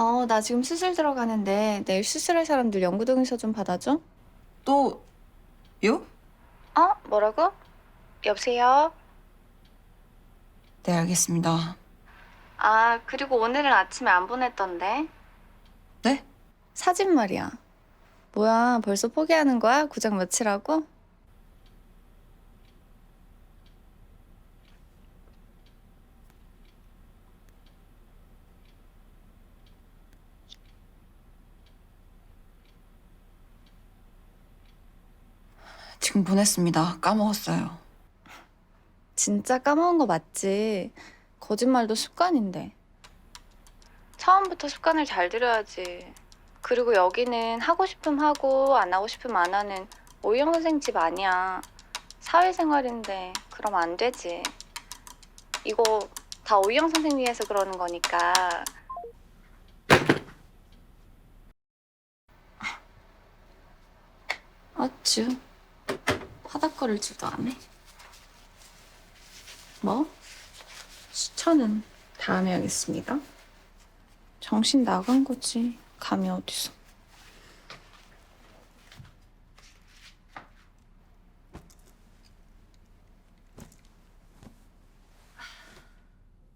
어, 나 지금 수술 들어가는데 내일 수술할 사람들 영구동의서 좀 받아줘. 또 요? 어? 뭐라고? 여보세요? 네 알겠습니다. 아, 그리고 오늘은 아침에 안 보냈던데. 네? 사진 말이야. 뭐야, 벌써 포기하는 거야? 구장 며칠하고? 지금 보냈습니다. 까먹었어요. 진짜 까먹은 거 맞지? 거짓말도 습관인데. 처음부터 습관을 잘 들여야지. 그리고 여기는 하고 싶으면 하고 안 하고 싶으면 안 하는 오영 선생 집 아니야. 사회생활인데 그럼 안 되지. 이거 다 오영 선생 위해서 그러는 거니까. 어쭈. 화닥거릴 줄도 안 해. 뭐? 수천은 다음에 하겠습니다. 정신 나간 거지. 감이 어디서.